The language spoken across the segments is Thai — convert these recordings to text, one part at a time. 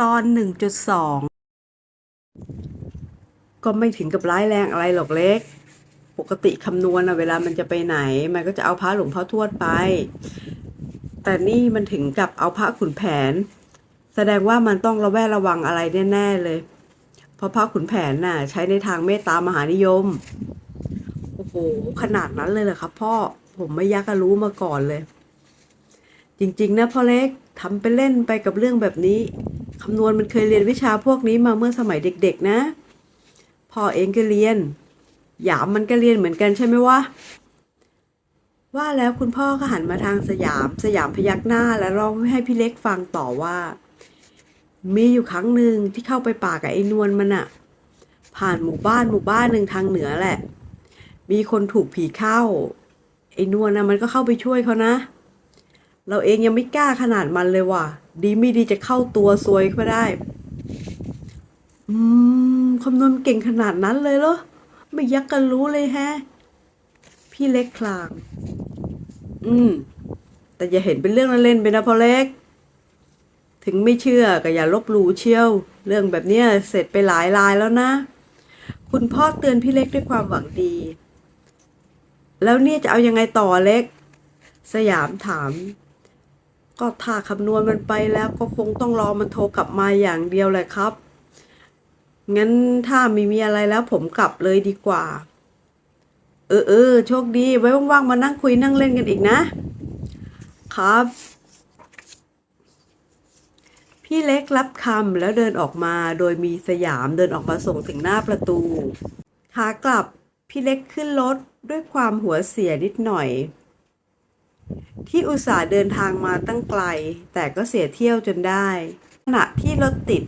ตอนหนึ่งจุดสองก็ไม่ถึงกับร้ายแรงอะไรหรอกเล็ก ปกติคำนวณนะเวลามันจะไปไหน มันก็จะเอาพระหลวงพ่อทวดไป แต่นี่มันถึงกับเอาพระขุนแผน แสดงว่ามันต้องระแวดระวังอะไรแน่ ๆ เลย เพราะพระขุนแผนน่ะ ใช้ในทางเมตตามหานิยม โอ้โห ขนาดนั้นเลยเหรอครับพ่อ ผมไม่ยักะรู้มาก่อนเลย จริง ๆ นะพ่อเล็กทำไปเล่นไปกับเรื่องแบบนี้ คำนวณมันเคยเรียนวิชาพวกนี้มาเมื่อสมัยเด็กๆนะ พ่อเองก็เรียน หยามมันก็เรียนเหมือนกันใช่ไหมวะ ว่าแล้วคุณพ่อก็หันมาทางสยาม สยามพยักหน้าและร้องให้พี่เล็กฟังต่อว่า มีอยู่ครั้งหนึ่งที่เข้าไปป่ากับไอ้นวลมันอะผ่านหมู่บ้านหมู่บ้านหนึ่งทางเหนือแหละ มีคนถูกผีเข้า ไอ้นวลนะมันก็เข้าไปช่วยเขานะ เราเองยังไม่กล้าขนาดมันเลยว่ะ ดีไม่ดีจะเข้าตัวซวยก็ได้ อืมคำนวณเก่งขนาดนั้นเลยเหรอ ไม่ยักกันรู้เลยแฮะ พี่เล็กคลาง อืม แต่อย่าเห็นเป็นเรื่องเล่นๆไปนะพ่อเล็ก ถึงไม่เชื่อก็อย่าลบหลู่เชี่ยว เรื่องแบบเนี้ยเสร็จไปหลายรายแล้วนะ คุณพ่อเตือนพี่เล็กด้วยความหวังดี แล้วเนี่ยจะเอายังไงต่อเล็ก สยามถาม ก็ถ้าคำนวณมันไปแล้วก็คงต้องรอมันโทรกลับมาอย่างเดียวแหละครับ งั้นถ้าไม่มีอะไรแล้วผมกลับเลยดีกว่า เออเออโชคดี ไว้ว่างๆมานั่งคุยนั่งเล่นกันอีกนะ ครับ พี่เล็กรับคำแล้วเดินออกมาโดยมีสยามเดินออกมาส่งถึงหน้าประตูขากลับพี่เล็กขึ้นรถด้วยความหัวเสียนิดหน่อย ที่อุตส่าห์เดินทางมาตั้งไกล แต่ก็เสียเที่ยวจนได้ ขณะที่รถติด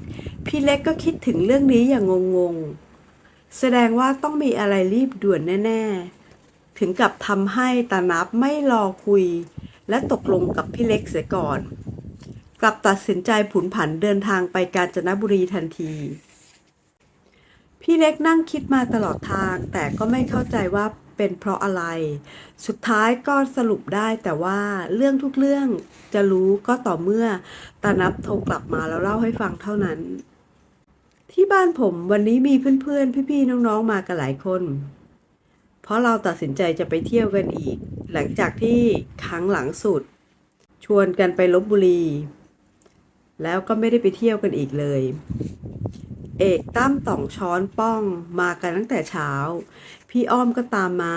พี่เล็กก็คิดถึงเรื่องนี้อย่างงงๆ แสดงว่าต้องมีอะไรรีบด่วนแน่ ๆ ถึงกับทำให้ตานับไม่รอคุย และตกลงกับพี่เล็กเสียก่อน กลับตัดสินใจผุนผันเดินทางไปกาญจนบุรีทันที พี่เล็กนั่งคิดมาตลอดทางแต่ก็ไม่เข้าใจว่า เป็นเพราะอะไร สุดท้ายก็สรุปได้แต่ว่าเรื่องทุกเรื่องจะรู้ก็ต่อเมื่อตานับโทรกลับมาแล้วเล่าให้ฟังเท่านั้น ที่บ้านผมวันนี้มีเพื่อนๆ พี่ๆ น้องๆ มากันหลายคน เพราะเราตัดสินใจจะไปเที่ยวกันอีก หลังจากที่ครั้งหลังสุด ชวนกันไปลบบุรี แล้วก็ไม่ได้ไปเที่ยวกันอีกเลย เอกตั้มต่องช้อนป้องมากันตั้งแต่เช้า พี่อ้อมก็ตามมา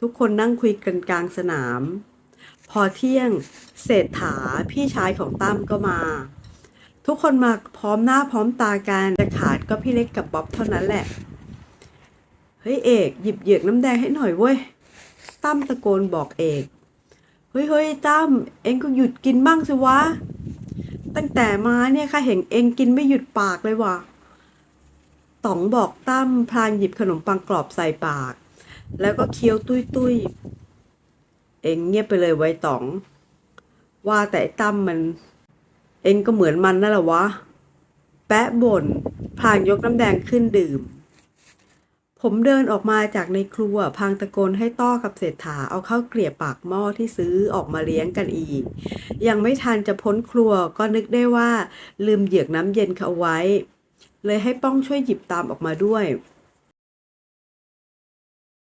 ทุกคนนั่งคุยกันกลางสนาม พอเที่ยงเศรษฐาพี่ชายของตั้มก็มา ทุกคนมาพร้อมหน้าพร้อมตากันจะขาดก็พี่เล็กกับบ๊อบเท่านั้นแหละ เฮ้ยเอกหยิบเหยือกน้ำแดงให้หน่อยเว้ยตั้มตะโกนบอกเอกเฮ้ยเฮ้ยตั้มเองก็หยุดกินบ้างสิวะ ตั้งแต่มาเนี่ยข้าเห็นเองกินไม่หยุดปากเลยว่ะ ต๋องบอกตั้มพลางหยิบขนมปังกรอบใส่ปาก แล้วก็เคี้ยวตุ้ยตุ้ยเองเงียบไปเลยไว้ต๋อง ว่าแต่ตั้มมัน เองก็เหมือนมันนั่นแหละวะ แปะบ่นพลางยกน้ำแดงขึ้นดื่ม ผมเดินออกมาจากในครัวพางตะโกนให้ต้อกับเศรษฐาเอาข้าวเกลียบปากหม้อที่ซื้อออกมาเลี้ยงกันอีก ยังไม่ทันจะพ้นครัวก็นึกได้ว่าลืมเหยือกน้ำเย็นเขาไว้ เลยให้ป้องช่วยหยิบตามออกมาด้วย